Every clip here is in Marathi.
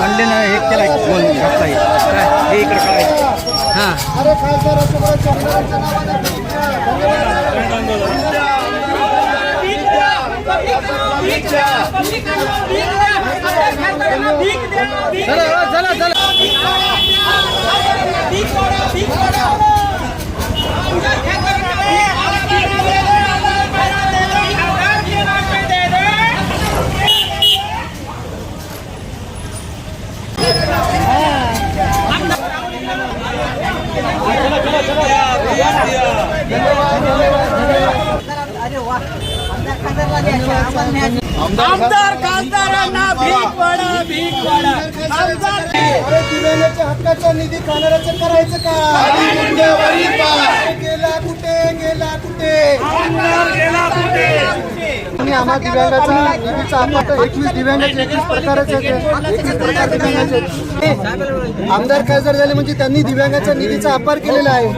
लंडन हे केला गोल हे इकडे काय हां। चला चला चला। आमदार खासदारांना भीक वाढा भीक वाढा. आमदार अरे दिव्यांगाच्या हक्काचा निधी खाणाऱ्याचं करायचं का? गेला कुठे? गेला कुठे? आणि आम्हा दिव्यांगाचा निधीचा एकवीस दिव्यांगाचे एकवीस प्रकारचे एकवीस प्रकार दिव्यांगाचे आमदार खासदार झाले म्हणजे त्यांनी दिव्यांगाच्या निधीचा अपार केलेला आहे.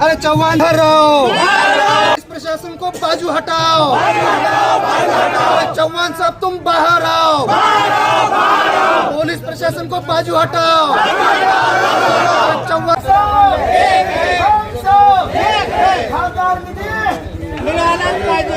अरे चव्हाण हराव प्रशासन को बाजू हटाओ. चव्हाण चौहान साहब तुम बाहर आओ. पुलिस प्रशासन को बाजू हटाओ.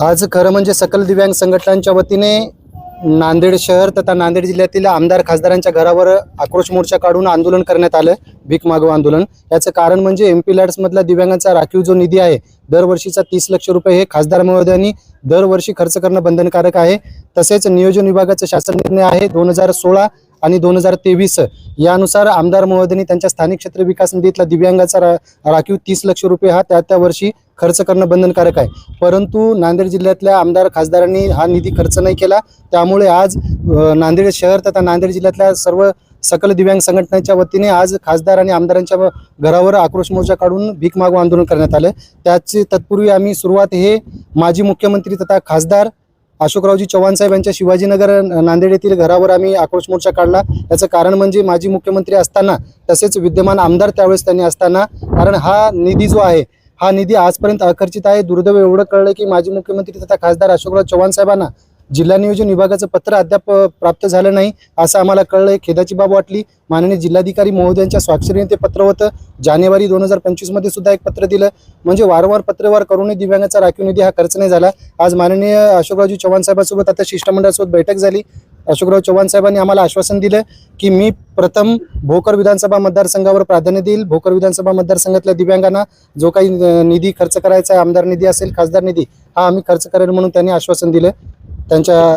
आज खरं म्हणजे सकल दिव्यांग संघटनांच्या वतीने नांदेड शहर तथा नांदेड जिल्ह्यातील आमदार खासदारांच्या घरावर आक्रोश मोर्चा काढून आंदोलन करण्यात आलं भीक मागव आंदोलन. याचं कारण म्हणजे एम पी लॅड्समधला दिव्यांगांचा राखीव जो निधी आहे दरवर्षीचा तीस लक्ष रुपये हे खासदार महोदयांनी दरवर्षी खर्च करणं बंधनकारक आहे. तसेच नियोजन विभागाचा शासन निर्णय आहे दोन हजार सोळा आणि दोन हजार तेवीस. यानुसार आमदार महोदयांनी त्यांच्या स्थानिक क्षेत्र विकास निधीतला दिव्यांगाचा रा- राखीव तीस लक्ष रुपये हा त्या त्या वर्षी खर्च करणं बंधनकारक आहे. परंतु नांदेड जिल्ह्यातल्या आमदार खासदारांनी हा निधी खर्च नाही केला. त्यामुळे आज नांदेड शहर तथा नांदेड जिल्ह्यातल्या सर्व सकल दिव्यांग संघटनेच्या वतीने आज खासदार आणि आमदारांच्या घरावर आक्रोश मोर्चा काढून भीक मागू आंदोलन करण्यात आलं. त्याचे तत्पूर्वी आम्ही सुरुवात हे माजी मुख्यमंत्री तथा खासदार अशोकरावजी चव्हाण साहेब यांच्या शिवाजीनगर नांदेड येथील घरावर आम्ही आक्रोश मोर्चा काढला. याचं कारण म्हणजे माजी मुख्यमंत्री असताना तसेच विद्यमान आमदार त्यावेळेस त्यांनी असताना कारण हा निधी जो आहे हा निधी आजपर्यंत आकर्षित आहे. दुर्दैव एवढं कळलं की माजी मुख्यमंत्री तथा खासदार अशोकराव चव्हाण साहेबांना जिल्हा नियोजन विभागाचं पत्र अद्याप प्राप्त झालं नाही असं आम्हाला कळलं. खेदाची बाब वाटली. माननीय जिल्हाधिकारी महोदयांच्या स्वाक्षरीने ते पत्र होतं. जानेवारी दोन हजार पंचवीसमध्ये सुद्धा एक पत्र दिलं. म्हणजे वारंवार पत्रवार करूनही दिव्यांगाचा राखीव निधी हा खर्च नाही झाला. आज माननीय अशोकरावजी चव्हाण साहेबांसोबत आता शिष्टमंडळासोबत बैठक झाली. अशोकराव चव्हाण साहेबांनी आम्हाला आश्वासन दिलं की मी प्रथम भोकर विधानसभा मतदारसंघावर प्राधान्य देईल. भोकर विधानसभा मतदारसंघातल्या दिव्यांगांना जो काही निधी खर्च करायचा आहे आमदार निधी असेल खासदार निधी हा आम्ही खर्च करेल म्हणून त्यांनी आश्वासन दिलं. त्यांच्या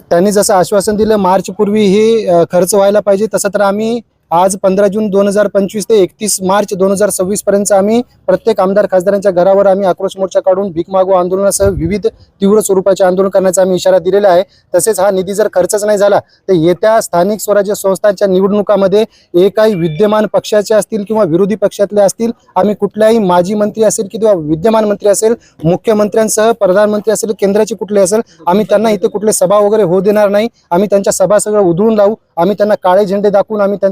त्यांनी जसं आश्वासन दिलं मार्च पूर्वी हे खर्च व्हायला पाहिजे तसं तर आम्ही आज पंधरा जून दोन हजार पंचवीस ते एकतीस मार्च दोन हजार सव्वीस पर्यंत आम्ही प्रत्येक आमदार खासदारांच्या घरावर आम्ही आक्रोश मोर्चा काढून भीक मागो आंदोलनासह विविध तीव्र स्वरूपाचे आंदोलन करण्याचा आम्ही इशारा दिलेला आहे. तसेच हा निधी जर खर्चच नाही झाला तर येत्या स्थानिक स्वराज्य संस्थांच्या निवडणुकामध्ये एकही विद्यमान पक्षाचे असतील किंवा विरोधी पक्षातले असतील आम्ही कुठल्याही माजी मंत्री असेल किंवा विद्यमान मंत्री असेल मुख्यमंत्र्यांसह प्रधानमंत्री असेल केंद्राचे कुठले असेल आम्ही त्यांना इथे कुठले सभा वगैरे होऊ देणार नाही. आम्ही त्यांच्या सभा सगळं उधळून लावू. आम्ही त्यांना काळे झेंडे दाखवून आम्ही त्यांचा